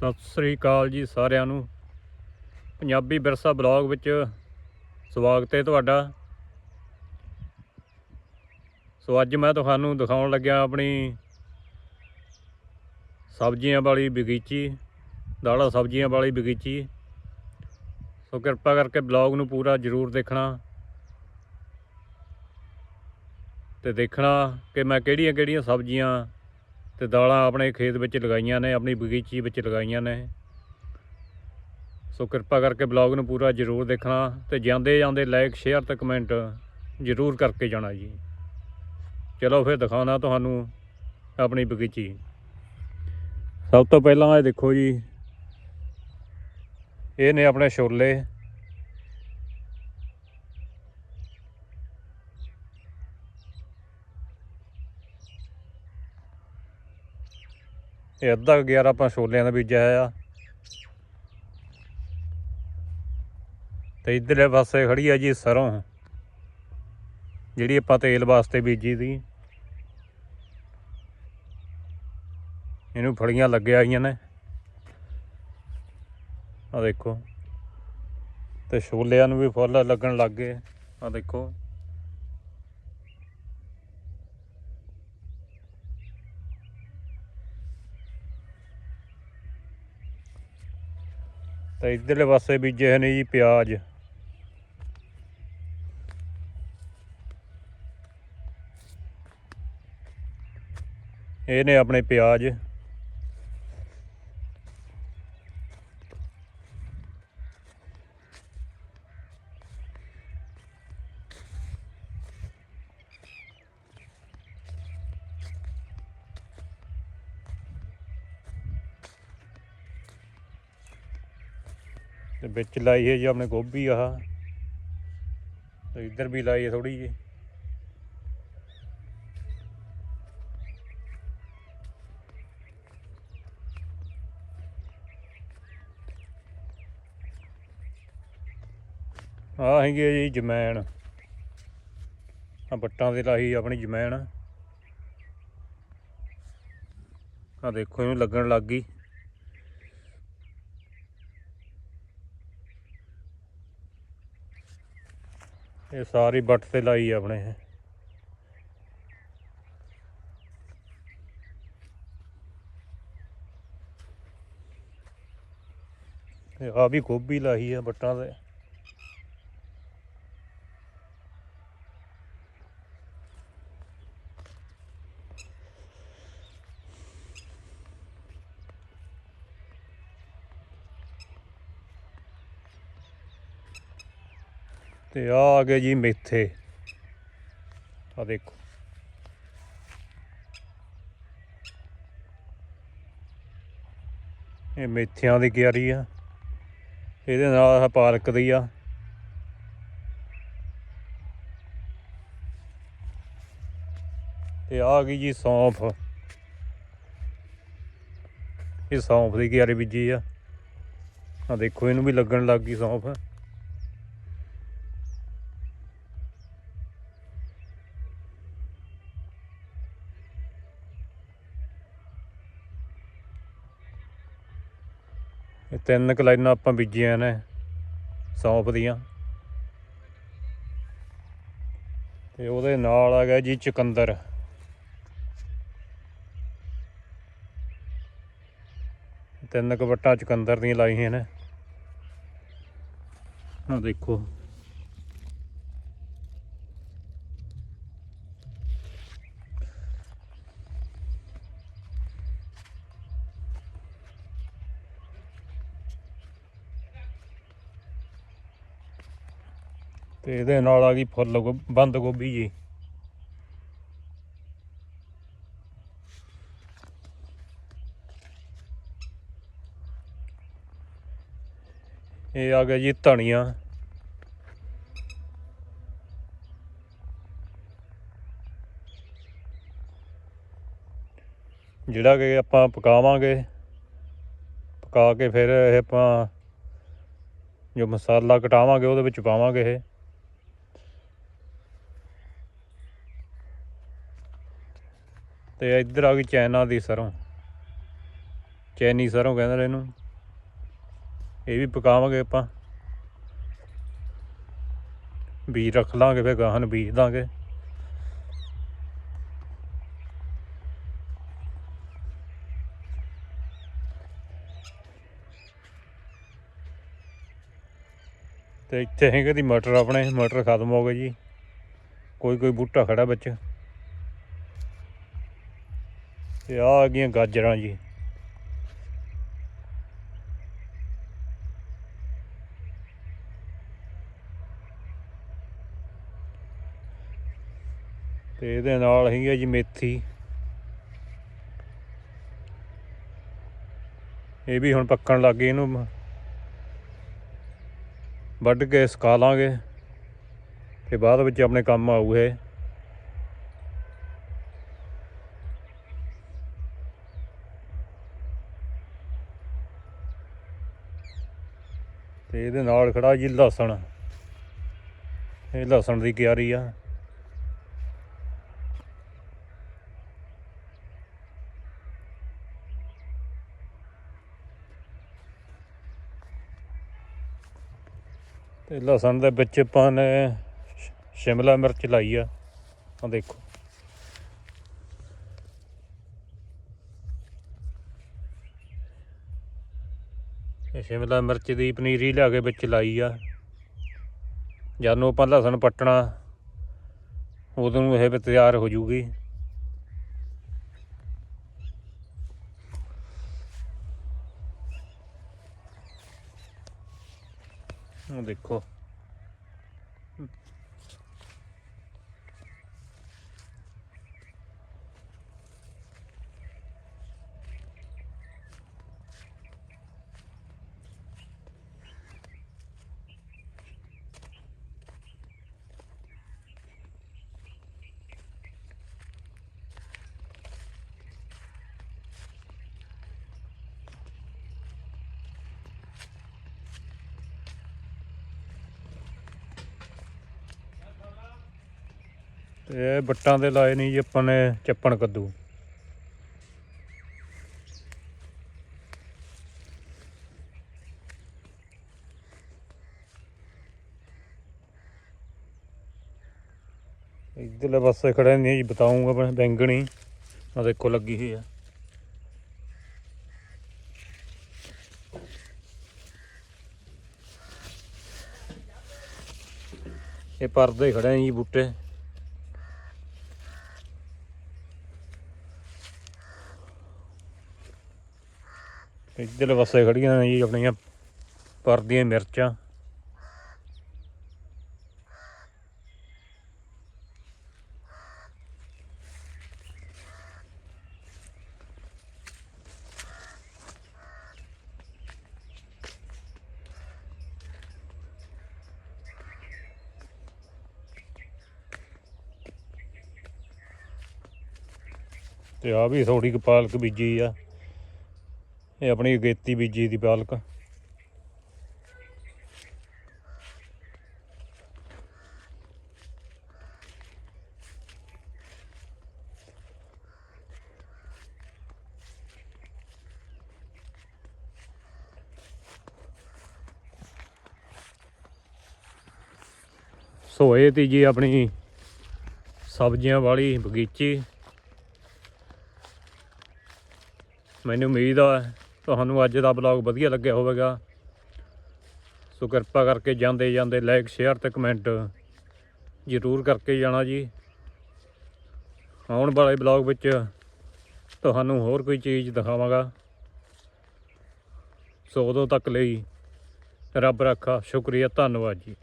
ਸਤਿ ਸ੍ਰੀ ਅਕਾਲ ਜੀ ਸਾਰਿਆਂ ਨੂੰ। ਪੰਜਾਬੀ ਵਿਰਸਾ ਬਲੌਗ ਵਿੱਚ ਸਵਾਗਤ ਹੈ ਤੁਹਾਡਾ। ਸੋ ਅੱਜ ਮੈਂ ਤੁਹਾਨੂੰ ਦਿਖਾਉਣ ਲੱਗਿਆ ਆਪਣੀ ਸਬਜ਼ੀਆਂ ਵਾਲੀ ਬਗੀਚੀ, ਦਾਲਾਂ ਸਬਜ਼ੀਆਂ ਵਾਲੀ ਬਗੀਚੀ। ਸੋ ਕਿਰਪਾ ਕਰਕੇ ਬਲੌਗ ਨੂੰ ਪੂਰਾ ਜ਼ਰੂਰ ਦੇਖਣਾ ਤੇ ਦੇਖਣਾ ਕਿ ਮੈਂ ਕਿਹੜੀਆਂ ਕਿਹੜੀਆਂ ਸਬਜ਼ੀਆਂ ਤੇ ਦਾਲਾਂ ਆਪਣੇ ਖੇਤ ਵਿੱਚ ਲਗਾਈਆਂ ਨੇ, ਆਪਣੀ ਬਗੀਚੀ ਵਿੱਚ ਲਗਾਈਆਂ ਨੇ। ਸੋ ਕਿਰਪਾ ਕਰਕੇ ਬਲੌਗ ਨੂੰ ਪੂਰਾ ਜ਼ਰੂਰ ਦੇਖਣਾ ਤੇ ਜਾਂਦੇ ਜਾਂਦੇ ਲਾਈਕ ਸ਼ੇਅਰ ਤੇ ਕਮੈਂਟ ਜ਼ਰੂਰ ਕਰਕੇ ਜਾਣਾ ਜੀ। ਚਲੋ ਫਿਰ ਦਿਖਾਉਣਾ ਤੁਹਾਨੂੰ ਆਪਣੀ ਬਗੀਚੀ। ਸਭ ਤੋਂ ਪਹਿਲਾਂ ਇਹ ਦੇਖੋ ਜੀ, ਇਹ ਨੇ ਆਪਣੇ ਛੋਲੇ। ਇਹ ਅੱਧਾ ਕੁ ਆਪਾਂ ਛੋਲਿਆਂ ਦਾ ਬੀਜਿਆ ਆ ਤੇ ਇਧਰਲੇ ਪਾਸੇ ਖੜੀ ਆ ਜੀ ਸਰੋਂ, ਜਿਹੜੀ ਆਪਾਂ ਤੇਲ ਵਾਸਤੇ ਬੀਜੀ ਸੀ। ਇਹਨੂੰ ਫੜੀਆਂ ਲੱਗਿਆ ਆਈਆਂ ਨੇ। ਆ ਦੇਖੋ। ਤੇ ਛੋਲਿਆਂ ਨੂੰ ਵੀ ਫੁੱਲ ਲੱਗਣ ਲੱਗ ਗਏ। ਆ ਦੇਖੋ। ਤੇ ਇਧਰਲੇ ਪਾਸੇ ਬੀਜੇ ਨੇ ਜੀ ਪਿਆਜ਼। ਇਹ ਨੇ ਆਪਣੇ ਪਿਆਜ਼। ਤੇ ਵਿੱਚ ਲਾਈ ਹੈ ਜੀ ਆਪਣੇ ਗੋਭੀ ਆਹ। ਤੇ ਇੱਧਰ ਵੀ ਲਾਈ ਹੈ ਥੋੜੀ ਜੀ ਆਹ ਹੈਗੀ ਜੀ ਜਮੈਣ। ਆ ਬੱਟਾਂ ਤੇ ਲਾਈ ਆਪਣੀ ਜਮੈਣ। ਆ ਦੇਖੋ, ਇਹਨੂੰ ਲੱਗਣ ਲੱਗ ਗਈ। ਇਹ ਸਾਰੀ ਬੱਟ ਤੇ ਲਾਈ ਆਪਣੇ ਇਹ ਆ ਵੀ ਗੋਭੀ ਲਾਈ ਆ ਬੱਟਾਂ ਤੇ। ਤੇ ਆ ਆ ਗਏ ਜੀ ਮੇਥੇ। ਆ ਦੇਖੋ। ਇਹ ਮੇਥਿਆਂ ਦੀ ਕਿਆਰੀ ਆ। ਇਹਦੇ ਨਾਲ ਆ ਪਾਰਕ ਦੀ ਆ। ਤੇ ਆ ਗਈ ਜੀ ਸੌਂਫ। ਇਹ ਸੌਂਫ ਦੀ ਕਿਆਰੀ ਬੀਜੀ ਆ। ਆ ਦੇਖੋ, ਇਹਨੂੰ ਵੀ ਲੱਗਣ ਲੱਗ ਗਈ ਸੌਂਫ। ਇਹ ਤਿੰਨ ਕੁ ਲਾਈਨਾਂ ਆਪਾਂ ਬੀਜੀਆਂ ਨੇ, ਸੌਂਫ ਦੀਆਂ। ਤੇ ਉਹਦੇ ਨਾਲ ਆ ਗਿਆ ਜੀ ਚੁਕੰਦਰ। ਤਿੰਨ ਕੁ ਵੱਟਾਂ ਚੁਕੰਦਰ ਦੀਆਂ ਲਾਈਆਂ ਨੇ। ਆ ਦੇਖੋ। ਤੇ ਇਹਦੇ ਨਾਲ ਆ ਗਈ ਫੁੱਲ ਗੋ- ਬੰਦ ਗੋਭੀ ਜੀ। ਇਹ ਆ ਗਿਆ ਜੀ ਧਨੀਆ। ਜਿਹੜਾ ਕਿ ਆਪਾਂ ਪਕਾਵਾਂਗੇ, ਪਕਾ ਕੇ ਫਿਰ ਇਹ ਆਪਾਂ ਜੋ ਮਸਾਲਾ ਕਟਾਵਾਂਗੇ, ਉਹਦੇ ਵਿੱਚ ਪਾਵਾਂਗੇ ਇਹ। ਤੇ ਇੱਧਰ ਆ ਗਈ ਚਾਈਨਾ ਦੀ ਸਰੋਂ। ਚੈਨੀ ਸਰੋਂ ਕਹਿੰਦੇ ਨੇ ਇਹਨੂੰ। ਇਹ ਵੀ ਪਕਾਵਾਂਗੇ ਆਪਾਂ। ਬੀਜ ਰੱਖ ਲਾਂਗੇ ਫਿਰ ਗਾਹਾਂ ਨੂੰ ਬੀਜ ਦਾਂਗੇ। ਤੇ ਇੱਥੇ ਹੈਗੇ ਦੀ ਮਟਰ ਆਪਣੇ। ਮਟਰ ਖਤਮ ਹੋ ਗਏ ਜੀ। ਕੋਈ ਕੋਈ ਬੂਟਾ ਖੜਾ ਵਿੱਚ। ਤੇ ਆ ਆ ਗਈਆਂ ਗਾਜਰਾਂ ਜੀ। ਤੇ ਇਹਦੇ ਨਾਲ ਹੈਗੀ ਆ ਜੀ ਮੇਥੀ। ਇਹ ਵੀ ਹੁਣ ਪੱਕਣ ਲੱਗ ਗਈ ਇਹਨੂੰ। ਵੱਢ ਕੇ ਸੁਕਾ ਲਾਂਗੇ। ਤੇ ਬਾਅਦ ਵਿੱਚ ਆਪਣੇ ਕੰਮ ਆਊ ਇਹ। ਤੇ ਇਹਦੇ ਨਾਲ ਖੜਾ ਜੀ ਲਸਣ। ਇਹ ਲਸਣ ਦੀ ਕਿਆਰੀ ਆ। ਤੇ ਲਸਣ ਦੇ ਵਿੱਚ ਆਪਾਂ ਨੇ ਸ਼ਿਮਲਾ ਮਿਰਚ ਲਾਈ ਆ। ਆ ਦੇਖੋ। ਸ਼ਿਮਲਾ ਮਿਰਚ ਦੀ ਪਨੀਰੀ ਲਿਆ ਕੇ ਵਿੱਚ ਲਾਈ ਆ। ਜਦੋਂ ਆਪਾਂ ਲਸਣ ਪੱਟਣਾ, ਉਦੋਂ ਨੂੰ ਇਹ ਤਿਆਰ ਹੋ ਜੂਗੀ। ਉਹ ਦੇਖੋ। ਤੇ ਇਹ ਬੱਟਾਂ ਦੇ ਲਾਏ ਨਹੀਂ ਜੀ ਆਪਾਂ ਨੇ ਚੱਪਣ ਕੱਦੂ। ਇਧਰਲੇ ਪਾਸੇ ਖੜੇ ਨਹੀਂ ਜੀ, ਬਤਾਉਂਗਾ ਆਪਣੇ ਬੈਂਗਣੀ। ਆ ਦੇਖੋ ਲੱਗੀ ਹੋਈ ਆ। ਇਹ ਪਰਦੇ ਖੜੇ ਨੇ ਜੀ ਬੂਟੇ। ਇੱਧਰਲੇ ਪਾਸੇ ਖੜੀਆਂ ਨੇ ਜੀ ਆਪਣੀਆਂ ਪਰਦੀਆਂ ਮਿਰਚਾਂ। ਤੇ ਆ ਵੀ ਥੋੜੀ ਕੁ ਪਾਲਕ ਬੀਜੀ ਆ। ਇਹ ਆਪਣੀ ਅਗੇਤੀ ਬੀਜੀ ਦੀ ਪਾਲਕ। ਸੋ ਇਹ ਤੀ ਜੀ ਆਪਣੀ ਸਬਜ਼ੀਆਂ ਵਾਲੀ ਬਗੀਚੀ। ਮੈਨੂੰ ਉਮੀਦ ਆ ਤੁਹਾਨੂੰ ਅੱਜ ਦਾ ਬਲੌਗ ਵਧੀਆ ਲੱਗਿਆ ਹੋਵੇਗਾ। ਸੋ ਕਿਰਪਾ ਕਰਕੇ ਜਾਂਦੇ ਜਾਂਦੇ ਲਾਈਕ ਸ਼ੇਅਰ ਤੇ ਕਮੈਂਟ ਜ਼ਰੂਰ ਕਰਕੇ ਜਾਣਾ ਜੀ। ਆਉਣ ਵਾਲੇ ਬਲੌਗ ਵਿੱਚ ਤੁਹਾਨੂੰ ਹੋਰ ਕੋਈ ਚੀਜ਼ ਦਿਖਾਵਾਂਗਾ। ਸੋ ਉਦੋਂ ਤੱਕ ਲਈ ਰੱਬ ਰੱਖਾ, ਸ਼ੁਕਰੀਆ, ਧੰਨਵਾਦ ਜੀ।